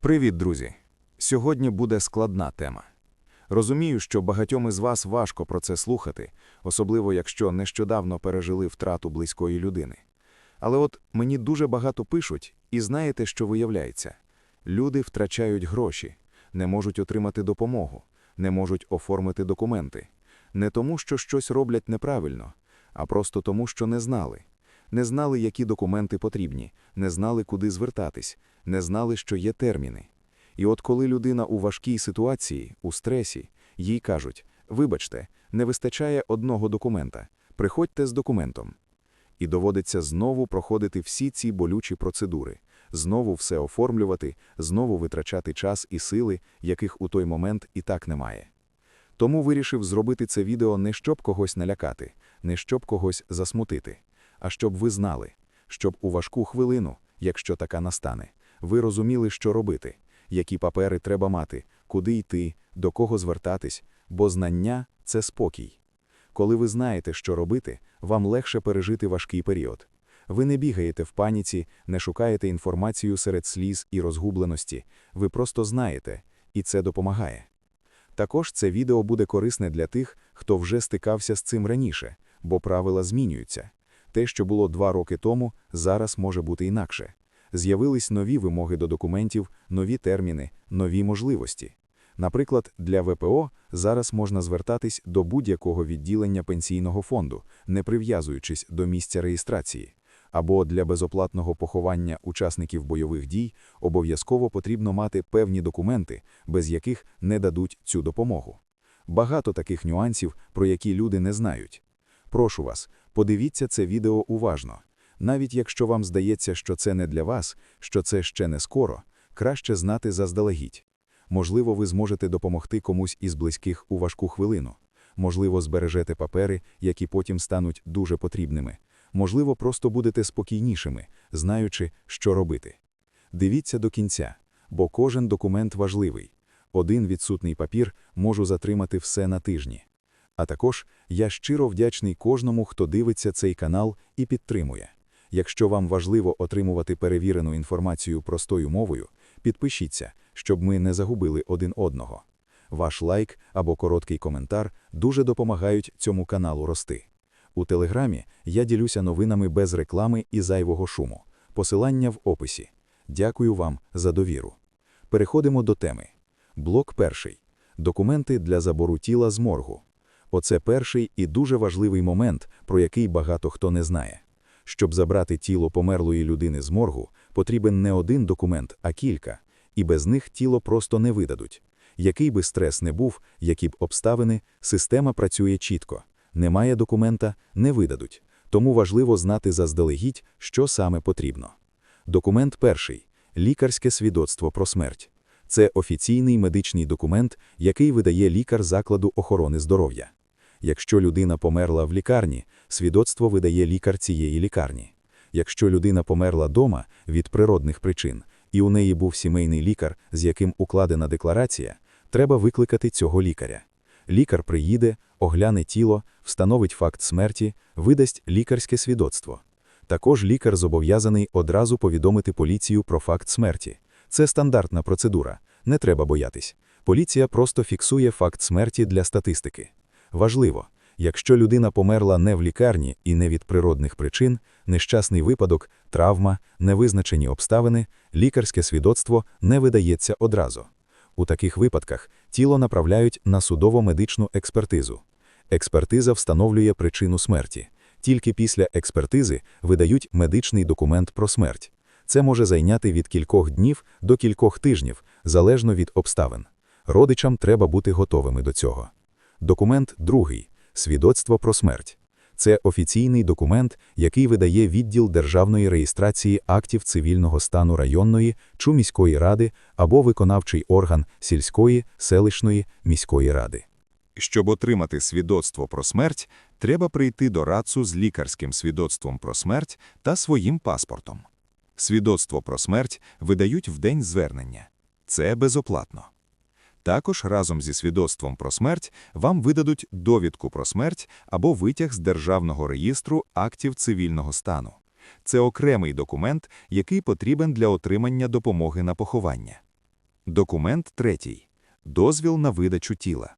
Привіт, друзі! Сьогодні буде складна тема. Розумію, що багатьом із вас важко про це слухати, особливо якщо нещодавно пережили втрату близької людини. Але от мені дуже багато пишуть, і знаєте, що виявляється? Люди втрачають гроші, не можуть отримати допомогу, не можуть оформити документи. Не тому, що щось роблять неправильно, а просто тому, що не знали. Не знали, які документи потрібні, не знали, куди звертатись, не знали, що є терміни. І от коли людина у важкій ситуації, у стресі, їй кажуть: вибачте, не вистачає одного документа, приходьте з документом. І доводиться знову проходити всі ці болючі процедури, знову все оформлювати, знову витрачати час і сили, яких у той момент і так немає. Тому вирішив зробити це відео не щоб когось налякати, не щоб когось засмутити, а щоб ви знали, щоб у важку хвилину, якщо така настане, ви розуміли, що робити, які папери треба мати, куди йти, до кого звертатись, бо знання це спокій. Коли ви знаєте, що робити, вам легше пережити важкий період. Ви не бігаєте в паніці, не шукаєте інформацію серед сліз і розгубленості, ви просто знаєте, і це допомагає. Також це відео буде корисне для тих, хто вже стикався з цим раніше, бо правила змінюються. Те, що було два роки тому, зараз може бути інакше. З'явились нові вимоги до документів, нові терміни, нові можливості. Наприклад, для ВПО зараз можна звертатись до будь-якого відділення пенсійного фонду, не прив'язуючись до місця реєстрації. Або для безоплатного поховання учасників бойових дій обов'язково потрібно мати певні документи, без яких не дадуть цю допомогу. Багато таких нюансів, про які люди не знають. Прошу вас, подивіться це відео уважно. Навіть якщо вам здається, що це не для вас, що це ще не скоро, краще знати заздалегідь. Можливо, ви зможете допомогти комусь із близьких у важку хвилину. Можливо, збережете папери, які потім стануть дуже потрібними. Можливо, просто будете спокійнішими, знаючи, що робити. Дивіться до кінця, бо кожен документ важливий. Один відсутний папір можу затримати все на тижні. А також я щиро вдячний кожному, хто дивиться цей канал і підтримує. Якщо вам важливо отримувати перевірену інформацію простою мовою, підпишіться, щоб ми не загубили один одного. Ваш лайк або короткий коментар дуже допомагають цьому каналу рости. У телеграмі я ділюся новинами без реклами і зайвого шуму. Посилання в описі. Дякую вам за довіру. Переходимо до теми. Блок перший. Документи для забору тіла з моргу. Оце перший і дуже важливий момент, про який багато хто не знає. Щоб забрати тіло померлої людини з моргу, потрібен не один документ, а кілька, і без них тіло просто не видадуть. Який би стрес не був, які б обставини, система працює чітко. Немає документа, не видадуть. Тому важливо знати заздалегідь, що саме потрібно. Документ перший лікарське свідоцтво про смерть. Це офіційний медичний документ, який видає лікар закладу охорони здоров'я. Якщо людина померла в лікарні, свідоцтво видає лікар цієї лікарні. Якщо людина померла дома від природних причин, і у неї був сімейний лікар, з яким укладена декларація, треба викликати цього лікаря. Лікар приїде, огляне тіло, встановить факт смерті, видасть лікарське свідоцтво. Також лікар зобов'язаний одразу повідомити поліцію про факт смерті. Це стандартна процедура, не треба боятись. Поліція просто фіксує факт смерті для статистики. Важливо, якщо людина померла не в лікарні і не від природних причин, нещасний випадок, травма, невизначені обставини, лікарське свідоцтво не видається одразу. У таких випадках тіло направляють на судово-медичну експертизу. Експертиза встановлює причину смерті. Тільки після експертизи видають медичний документ про смерть. Це може зайняти від кількох днів до кількох тижнів, залежно від обставин. Родичам треба бути готовими до цього. Документ другий свідоцтво про смерть. Це офіційний документ, який видає відділ державної реєстрації актів цивільного стану районної чи міської ради або виконавчий орган сільської, селищної, міської ради. Щоб отримати свідоцтво про смерть, треба прийти до РАЦУ з лікарським свідоцтвом про смерть та своїм паспортом. Свідоцтво про смерть видають в день звернення. Це безоплатно. Також разом зі свідоцтвом про смерть вам видадуть довідку про смерть або витяг з Державного реєстру актів цивільного стану. Це окремий документ, який потрібен для отримання допомоги на поховання. Документ третій. Дозвіл на видачу тіла.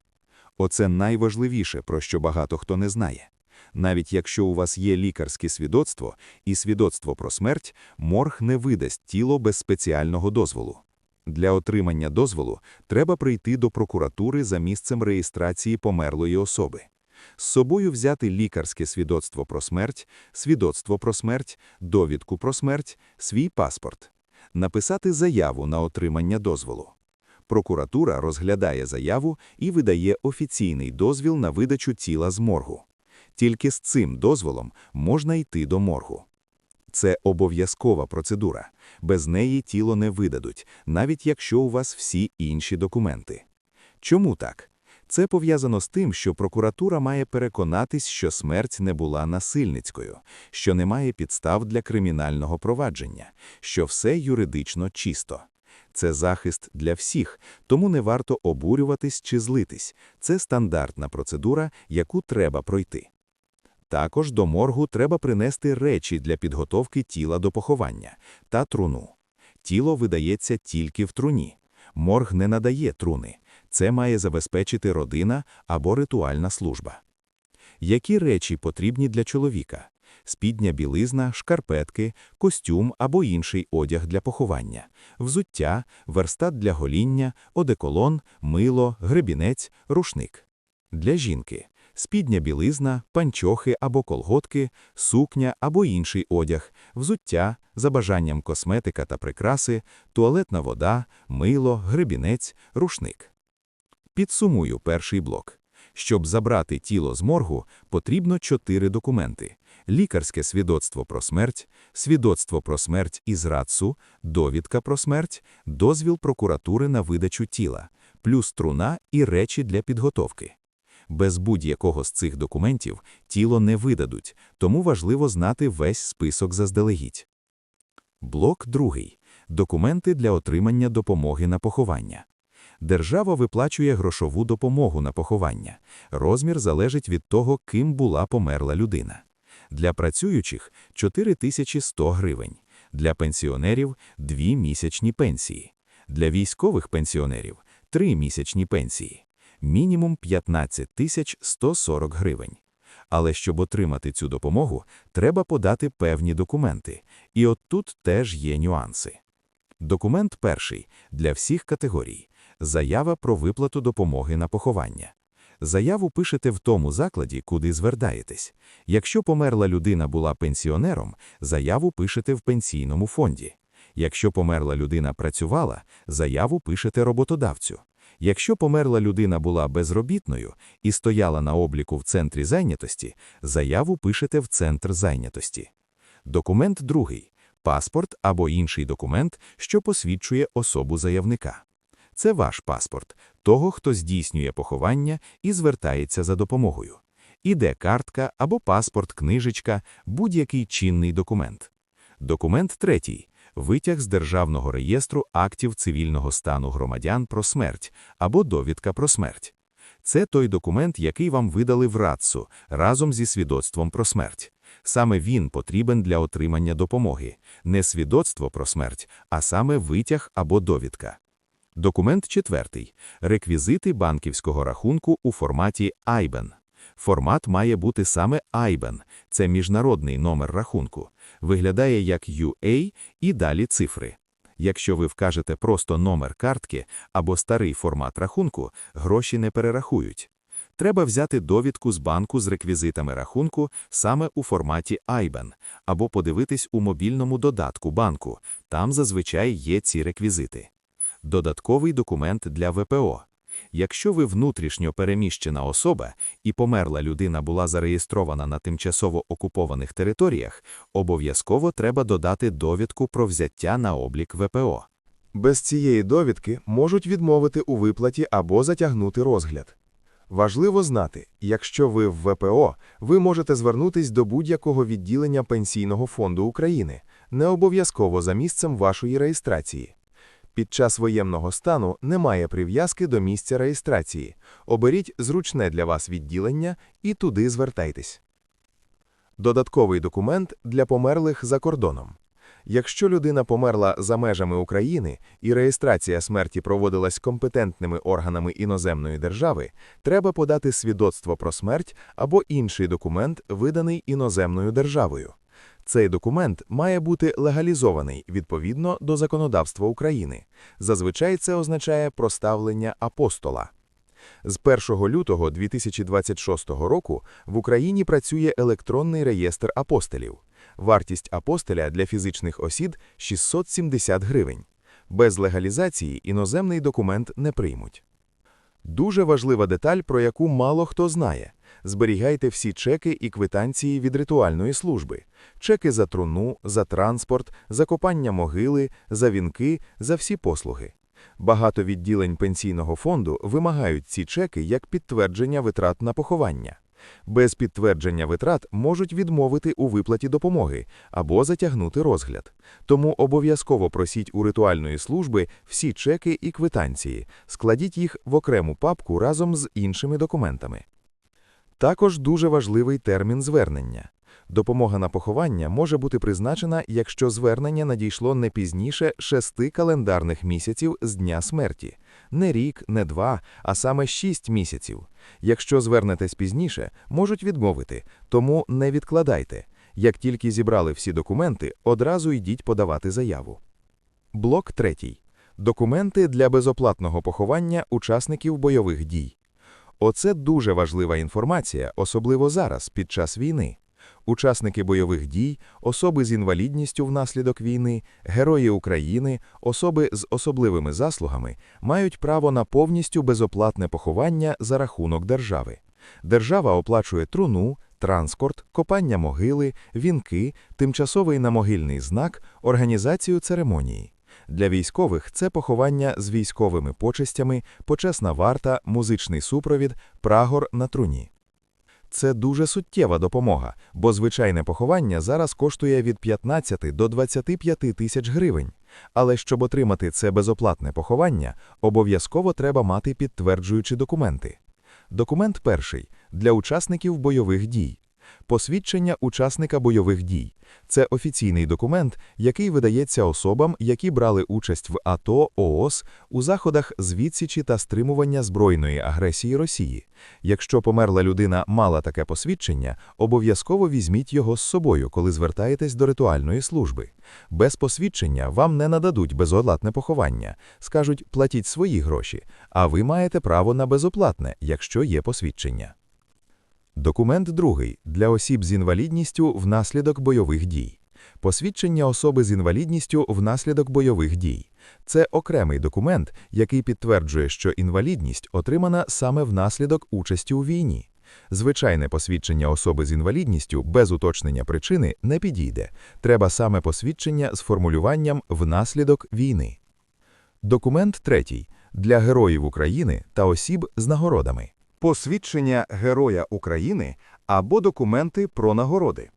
Оце найважливіше, про що багато хто не знає. Навіть якщо у вас є лікарське свідоцтво і свідоцтво про смерть, морг не видасть тіло без спеціального дозволу. Для отримання дозволу треба прийти до прокуратури за місцем реєстрації померлої особи. З собою взяти лікарське свідоцтво про смерть, свідоцтво про смерть, довідку про смерть, свій паспорт. Написати заяву на отримання дозволу. Прокуратура розглядає заяву і видає офіційний дозвіл на видачу тіла з моргу. Тільки з цим дозволом можна йти до моргу. Це обов'язкова процедура. Без неї тіло не видадуть, навіть якщо у вас всі інші документи. Чому так? Це пов'язано з тим, що прокуратура має переконатись, що смерть не була насильницькою, що немає підстав для кримінального провадження, що все юридично чисто. Це захист для всіх, тому не варто обурюватись чи злитись. Це стандартна процедура, яку треба пройти. Також до моргу треба принести речі для підготовки тіла до поховання та труну. Тіло видається тільки в труні. Морг не надає труни. Це має забезпечити родина або ритуальна служба. Які речі потрібні для чоловіка? Спідня білизна, шкарпетки, костюм або інший одяг для поховання, взуття, верстат для гоління, одеколон, мило, гребінець, рушник. Для жінки – спідня білизна, панчохи або колготки, сукня або інший одяг, взуття, за бажанням косметика та прикраси, туалетна вода, мило, гребінець, рушник. Підсумую перший блок. Щоб забрати тіло з моргу, потрібно чотири документи: лікарське свідоцтво про смерть, свідоцтво про смерть із РАЦУ, довідка про смерть, дозвіл прокуратури на видачу тіла, плюс труна і речі для підготовки. Без будь-якого з цих документів тіло не видадуть, тому важливо знати весь список заздалегідь. Блок другий. Документи для отримання допомоги на поховання. Держава виплачує грошову допомогу на поховання. Розмір залежить від того, ким була померла людина. Для працюючих – 4100 гривень, для пенсіонерів – 2 місячні пенсії, для військових пенсіонерів – 3 місячні пенсії, мінімум 15 140 гривень. Але щоб отримати цю допомогу, треба подати певні документи. І от тут теж є нюанси. Документ перший – для всіх категорій. Заява про виплату допомоги на поховання. Заяву пишете в тому закладі, куди звертаєтесь. Якщо померла людина була пенсіонером, заяву пишете в пенсійному фонді. Якщо померла людина працювала, заяву пишете роботодавцю. Якщо померла людина була безробітною і стояла на обліку в центрі зайнятості, заяву пишете в центр зайнятості. Документ другий – паспорт або інший документ, що посвідчує особу заявника. Це ваш паспорт, того, хто здійснює поховання і звертається за допомогою. Іде картка або паспорт, книжечка, будь-який чинний документ. Документ третій – витяг з Державного реєстру актів цивільного стану громадян про смерть або довідка про смерть. Це той документ, який вам видали в РАЦУ разом зі свідоцтвом про смерть. Саме він потрібен для отримання допомоги, не свідоцтво про смерть, а саме витяг або довідка. Документ четвертий. Реквізити банківського рахунку у форматі IBAN. Формат має бути саме IBAN. Це міжнародний номер рахунку. Виглядає як UA і далі цифри. Якщо ви вкажете просто номер картки або старий формат рахунку, гроші не перерахують. Треба взяти довідку з банку з реквізитами рахунку саме у форматі IBAN, або подивитись у мобільному додатку банку, там зазвичай є ці реквізити. Додатковий документ для ВПО. Якщо ви внутрішньо переміщена особа і померла людина була зареєстрована на тимчасово окупованих територіях, обов'язково треба додати довідку про взяття на облік ВПО. Без цієї довідки можуть відмовити у виплаті або затягнути розгляд. Важливо знати, якщо ви в ВПО, ви можете звернутись до будь-якого відділення Пенсійного фонду України, не обов'язково за місцем вашої реєстрації. Під час воєнного стану немає прив'язки до місця реєстрації. Оберіть зручне для вас відділення і туди звертайтесь. Додатковий документ для померлих за кордоном. Якщо людина померла за межами України і реєстрація смерті проводилась компетентними органами іноземної держави, треба подати свідоцтво про смерть або інший документ, виданий іноземною державою. Цей документ має бути легалізований відповідно до законодавства України. Зазвичай це означає проставлення апостола. З 1 лютого 2026 року в Україні працює електронний реєстр апостолів. Вартість апостеля для фізичних осіб – 670 гривень. Без легалізації іноземний документ не приймуть. Дуже важлива деталь, про яку мало хто знає. Зберігайте всі чеки і квитанції від ритуальної служби. Чеки за труну, за транспорт, за копання могили, за вінки, за всі послуги. Багато відділень пенсійного фонду вимагають ці чеки як підтвердження витрат на поховання. Без підтвердження витрат можуть відмовити у виплаті допомоги або затягнути розгляд. Тому обов'язково просіть у ритуальної служби всі чеки і квитанції, складіть їх в окрему папку разом з іншими документами. Також дуже важливий термін звернення. Допомога на поховання може бути призначена, якщо звернення надійшло не пізніше шести календарних місяців з дня смерті. Не рік, не два, а саме шість місяців. Якщо звернетесь пізніше, можуть відмовити, тому не відкладайте. Як тільки зібрали всі документи, одразу йдіть подавати заяву. Блок третій. Документи для безоплатного поховання учасників бойових дій. Оце дуже важлива інформація, особливо зараз, під час війни. Учасники бойових дій, особи з інвалідністю внаслідок війни, герої України, особи з особливими заслугами мають право на повністю безоплатне поховання за рахунок держави. Держава оплачує труну, транспорт, копання могили, вінки, тимчасовий намогильний знак, організацію церемонії. Для військових це поховання з військовими почестями, почесна варта, музичний супровід, прагор на труні. Це дуже суттєва допомога, бо звичайне поховання зараз коштує від 15 до 25 тисяч гривень. Але щоб отримати це безоплатне поховання, обов'язково треба мати підтверджуючі документи. Документ перший – для учасників бойових дій. Посвідчення учасника бойових дій. Це офіційний документ, який видається особам, які брали участь в АТО, ООС, у заходах з відсічі та стримування збройної агресії Росії. Якщо померла людина мала таке посвідчення, обов'язково візьміть його з собою, коли звертаєтесь до ритуальної служби. Без посвідчення вам не нададуть безоплатне поховання. Скажуть, платіть свої гроші, а ви маєте право на безоплатне, якщо є посвідчення. Документ другий – для осіб з інвалідністю внаслідок бойових дій. Посвідчення особи з інвалідністю внаслідок бойових дій. Це окремий документ, який підтверджує, що інвалідність отримана саме внаслідок участі у війні. Звичайне посвідчення особи з інвалідністю без уточнення причини не підійде. Треба саме посвідчення з формулюванням «внаслідок війни». Документ третій – для героїв України та осіб з нагородами. Посвідчення Героя України або документи про нагороди.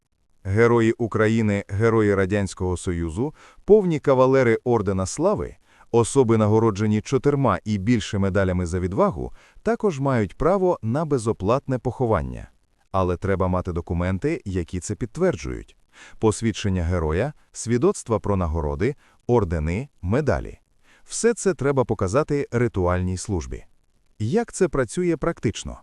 Герої України, Герої Радянського Союзу, повні кавалери Ордена Слави, особи нагороджені чотирма і більше медалями за відвагу, також мають право на безоплатне поховання. Але треба мати документи, які це підтверджують. Посвідчення героя, свідоцтва про нагороди, ордени, медалі. Все це треба показати ритуальній службі. Як це працює практично?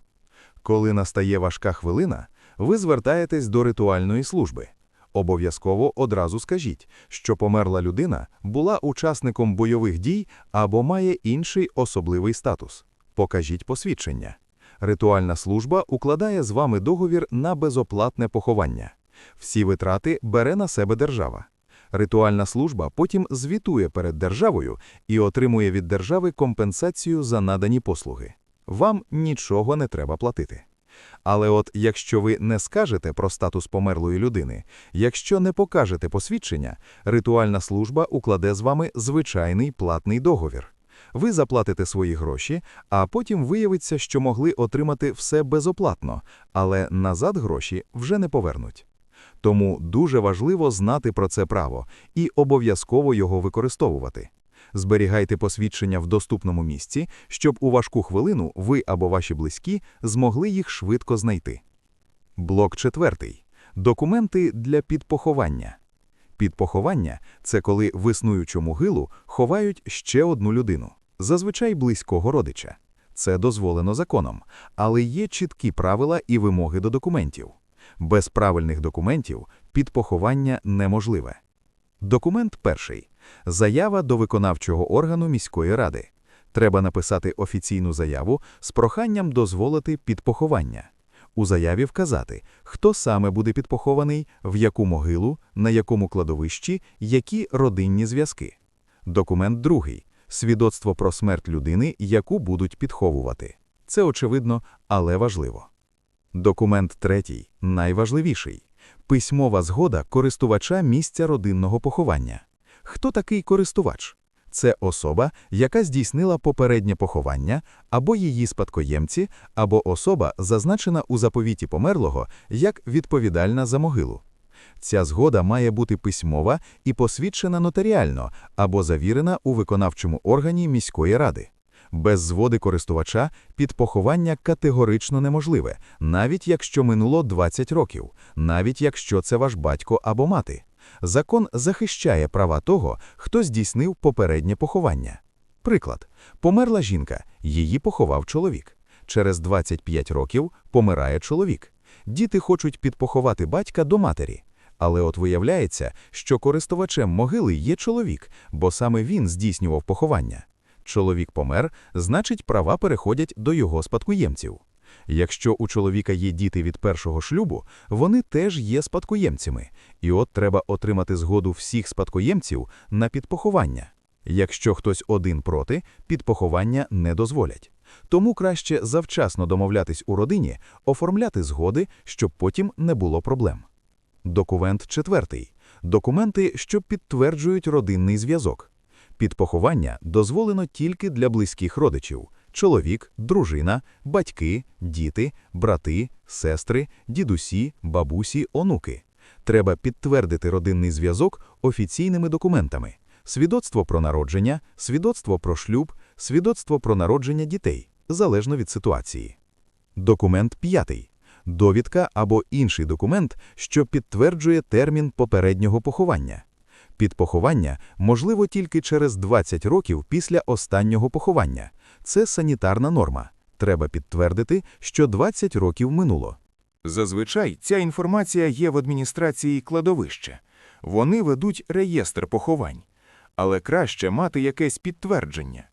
Коли настає важка хвилина, ви звертаєтесь до ритуальної служби. Обов'язково одразу скажіть, що померла людина була учасником бойових дій або має інший особливий статус. Покажіть посвідчення. Ритуальна служба укладає з вами договір на безоплатне поховання. Всі витрати бере на себе держава. Ритуальна служба потім звітує перед державою і отримує від держави компенсацію за надані послуги. Вам нічого не треба платити. Але от якщо ви не скажете про статус померлої людини, якщо не покажете посвідчення, ритуальна служба укладе з вами звичайний платний договір. Ви заплатите свої гроші, а потім виявиться, що могли отримати все безоплатно, але назад гроші вже не повернуть. Тому дуже важливо знати про це право і обов'язково його використовувати. Зберігайте посвідчення в доступному місці, щоб у важку хвилину ви або ваші близькі змогли їх швидко знайти. Блок четвертий. Документи для підпоховання. Підпоховання – це коли в існуючу могилу ховають ще одну людину, зазвичай близького родича. Це дозволено законом, але є чіткі правила і вимоги до документів. Без правильних документів підпоховання неможливе. Документ перший. Заява до виконавчого органу міської ради. Треба написати офіційну заяву з проханням дозволити підпоховання. У заяві вказати, хто саме буде підпохований, в яку могилу, на якому кладовищі, які родинні зв'язки. Документ другий. Свідоцтво про смерть людини, яку будуть підховувати. Це очевидно, але важливо. Документ третій, найважливіший. Письмова згода користувача місця родинного поховання. Хто такий користувач? Це особа, яка здійснила попереднє поховання, або її спадкоємці, або особа, зазначена у заповіті померлого, як відповідальна за могилу. Ця згода має бути письмова і посвідчена нотаріально або завірена у виконавчому органі міської ради. Без згоди користувача підпоховання категорично неможливе, навіть якщо минуло 20 років, навіть якщо це ваш батько або мати. Закон захищає права того, хто здійснив попереднє поховання. Приклад. Померла жінка, її поховав чоловік. Через 25 років помирає чоловік. Діти хочуть підпоховати батька до матері. Але от виявляється, що користувачем могили є чоловік, бо саме він здійснював поховання. Чоловік помер, значить права переходять до його спадкоємців. Якщо у чоловіка є діти від першого шлюбу, вони теж є спадкоємцями, і от треба отримати згоду всіх спадкоємців на підпоховання. Якщо хтось один проти, підпоховання не дозволять. Тому краще завчасно домовлятись у родині, оформляти згоди, щоб потім не було проблем. Документ четвертий. Документи, що підтверджують родинний зв'язок. Підпоховання дозволено тільки для близьких родичів – чоловік, дружина, батьки, діти, брати, сестри, дідусі, бабусі, онуки. Треба підтвердити родинний зв'язок офіційними документами – свідоцтво про народження, свідоцтво про шлюб, свідоцтво про народження дітей, залежно від ситуації. Документ п'ятий. Довідка або інший документ, що підтверджує термін попереднього поховання. Підпоховання можливо тільки через 20 років після останнього поховання. Це санітарна норма. Треба підтвердити, що 20 років минуло. Зазвичай ця інформація є в адміністрації кладовища. Вони ведуть реєстр поховань. Але краще мати якесь підтвердження.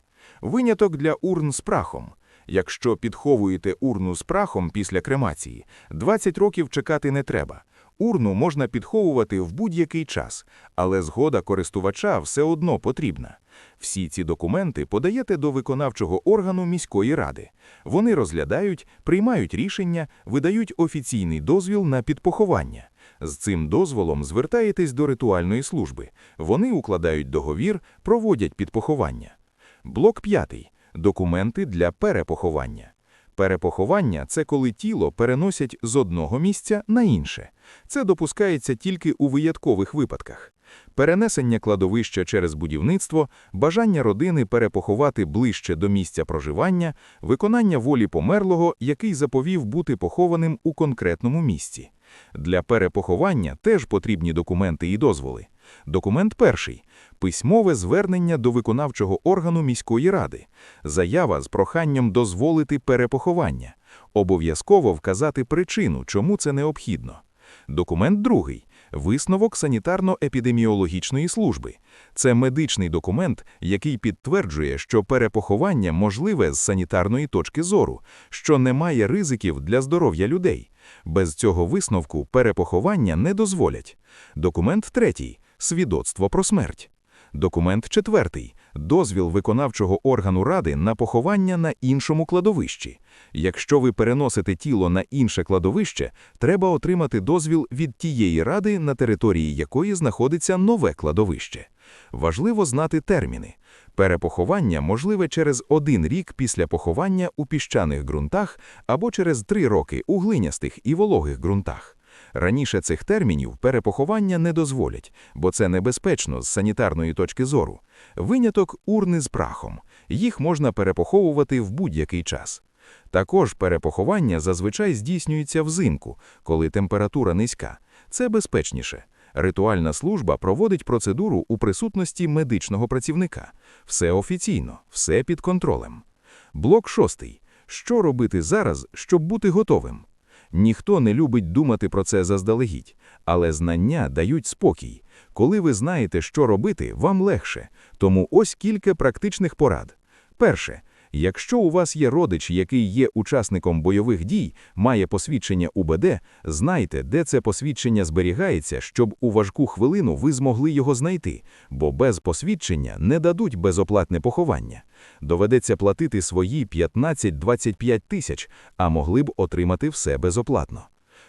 Виняток для урн з прахом. Якщо підховуєте урну з прахом після кремації, 20 років чекати не треба. Урну можна підховувати в будь-який час, але згода користувача все одно потрібна. Всі ці документи подаєте до виконавчого органу міської ради. Вони розглядають, приймають рішення, видають офіційний дозвіл на підпоховання. З цим дозволом звертаєтесь до ритуальної служби. Вони укладають договір, проводять підпоховання. Блок п'ятий. Документи для перепоховання. Перепоховання – це коли тіло переносять з одного місця на інше. Це допускається тільки у виняткових випадках. Перенесення кладовища через будівництво, бажання родини перепоховати ближче до місця проживання, виконання волі померлого, який заповів бути похованим у конкретному місці. Для перепоховання теж потрібні документи і дозволи. Документ перший – письмове звернення до виконавчого органу міської ради, заява з проханням дозволити перепоховання, обов'язково вказати причину, чому це необхідно. Документ другий – висновок санітарно-епідеміологічної служби. Це медичний документ, який підтверджує, що перепоховання можливе з санітарної точки зору, що немає ризиків для здоров'я людей. Без цього висновку перепоховання не дозволять. Документ третій – свідоцтво про смерть. Документ четвертий – дозвіл виконавчого органу ради на поховання на іншому кладовищі. Якщо ви переносите тіло на інше кладовище, треба отримати дозвіл від тієї ради, на території якої знаходиться нове кладовище. Важливо знати терміни. Перепоховання можливе через один рік після поховання у піщаних ґрунтах або через три роки у глинястих і вологих ґрунтах. Раніше цих термінів перепоховання не дозволять, бо це небезпечно з санітарної точки зору. Виняток – урни з прахом. Їх можна перепоховувати в будь-який час. Також перепоховання зазвичай здійснюється взимку, коли температура низька. Це безпечніше. Ритуальна служба проводить процедуру у присутності медичного працівника. Все офіційно, все під контролем. Блок шостий. Що робити зараз, щоб бути готовим? Ніхто не любить думати про це заздалегідь, але знання дають спокій. Коли ви знаєте, що робити, вам легше. Тому ось кілька практичних порад. Перше. Якщо у вас є родич, який є учасником бойових дій, має посвідчення УБД, знайте, де це посвідчення зберігається, щоб у важку хвилину ви змогли його знайти, бо без посвідчення не дадуть безоплатне поховання. Доведеться платити свої 15-25 тисяч, а могли б отримати все безоплатно.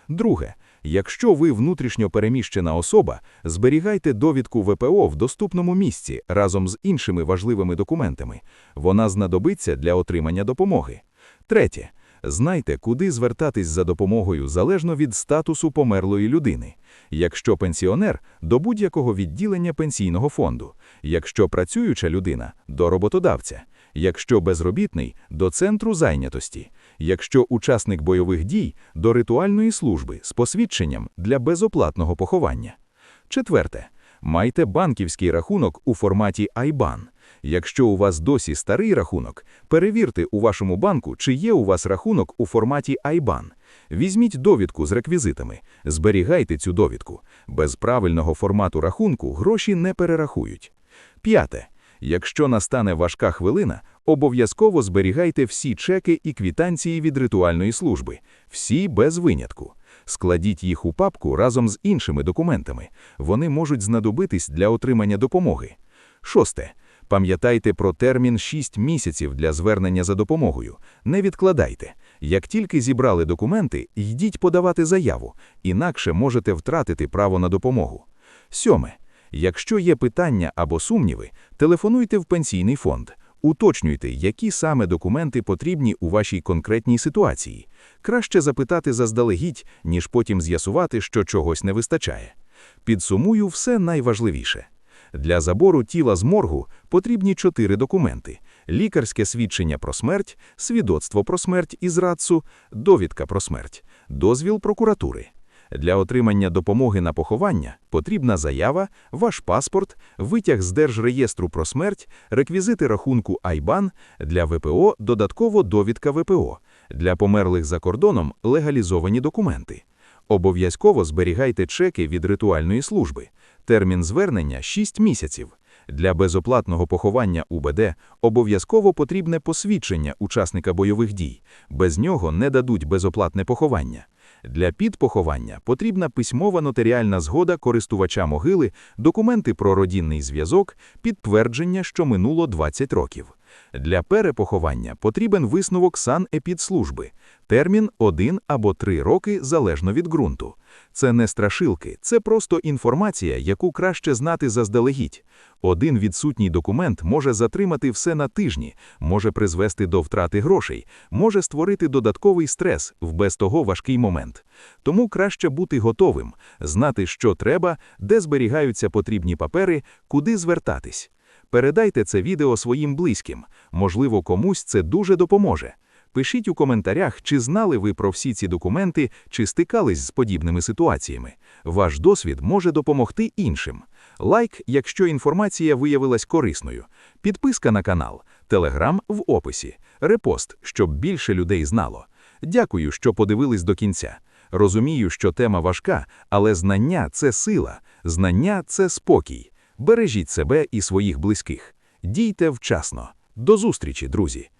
Друге. Якщо ви внутрішньо переміщена особа, зберігайте довідку ВПО в доступному місці разом з іншими важливими документами. Вона знадобиться для отримання допомоги. Третє. Знайте, куди звертатись за допомогою залежно від статусу померлої людини. Якщо пенсіонер – до будь-якого відділення пенсійного фонду, якщо працююча людина – до роботодавця, якщо безробітний – до центру зайнятості, якщо учасник бойових дій – до ритуальної служби з посвідченням для безоплатного поховання. Четверте. Майте банківський рахунок у форматі IBAN. Якщо у вас досі старий рахунок, перевірте у вашому банку, чи є у вас рахунок у форматі IBAN. Візьміть довідку з реквізитами, зберігайте цю довідку. Без правильного формату рахунку гроші не перерахують. П'яте. Якщо настане важка хвилина, обов'язково зберігайте всі чеки і квітанції від ритуальної служби, всі без винятку. Складіть їх у папку разом з іншими документами. Вони можуть знадобитись для отримання допомоги. Шосте. Пам'ятайте про термін 6 місяців для звернення за допомогою. Не відкладайте. Як тільки зібрали документи, йдіть подавати заяву, інакше можете втратити право на допомогу. Сьоме. Якщо є питання або сумніви, телефонуйте в пенсійний фонд. Уточнюйте, які саме документи потрібні у вашій конкретній ситуації. Краще запитати заздалегідь, ніж потім з'ясувати, що чогось не вистачає. Підсумую все найважливіше. Для забору тіла з моргу потрібні чотири документи: лікарське свідчення про смерть, свідоцтво про смерть із РАЦУ, довідка про смерть, дозвіл прокуратури. Для отримання допомоги на поховання потрібна заява, ваш паспорт, витяг з Держреєстру про смерть, реквізити рахунку IBAN, для ВПО додатково довідка ВПО, для померлих за кордоном легалізовані документи. Обов'язково зберігайте чеки від ритуальної служби. Термін звернення 6 місяців. Для безоплатного поховання УБД обов'язково потрібне посвідчення учасника бойових дій. Без нього не дадуть безоплатне поховання. Для підпоховання потрібна письмова нотаріальна згода користувача могили, документи про родинний зв'язок, підтвердження, що минуло 20 років. Для перепоховання потрібен висновок санепідслужби. Термін 1 або 3 роки залежно від ґрунту. Це не страшилки, це просто інформація, яку краще знати заздалегідь. Один відсутній документ може затримати все на тижні, може призвести до втрати грошей, може створити додатковий стрес в без того важкий момент. Тому краще бути готовим, знати, що треба, де зберігаються потрібні папери, куди звертатись. Передайте це відео своїм близьким, можливо, комусь це дуже допоможе. Пишіть у коментарях, чи знали ви про всі ці документи, чи стикались з подібними ситуаціями. Ваш досвід може допомогти іншим. Лайк, якщо інформація виявилась корисною. Підписка на канал, телеграм в описі, репост, щоб більше людей знало. Дякую, що подивились до кінця. Розумію, що тема важка, але знання це сила, знання це спокій. Бережіть себе і своїх близьких. Дійте вчасно. До зустрічі, друзі!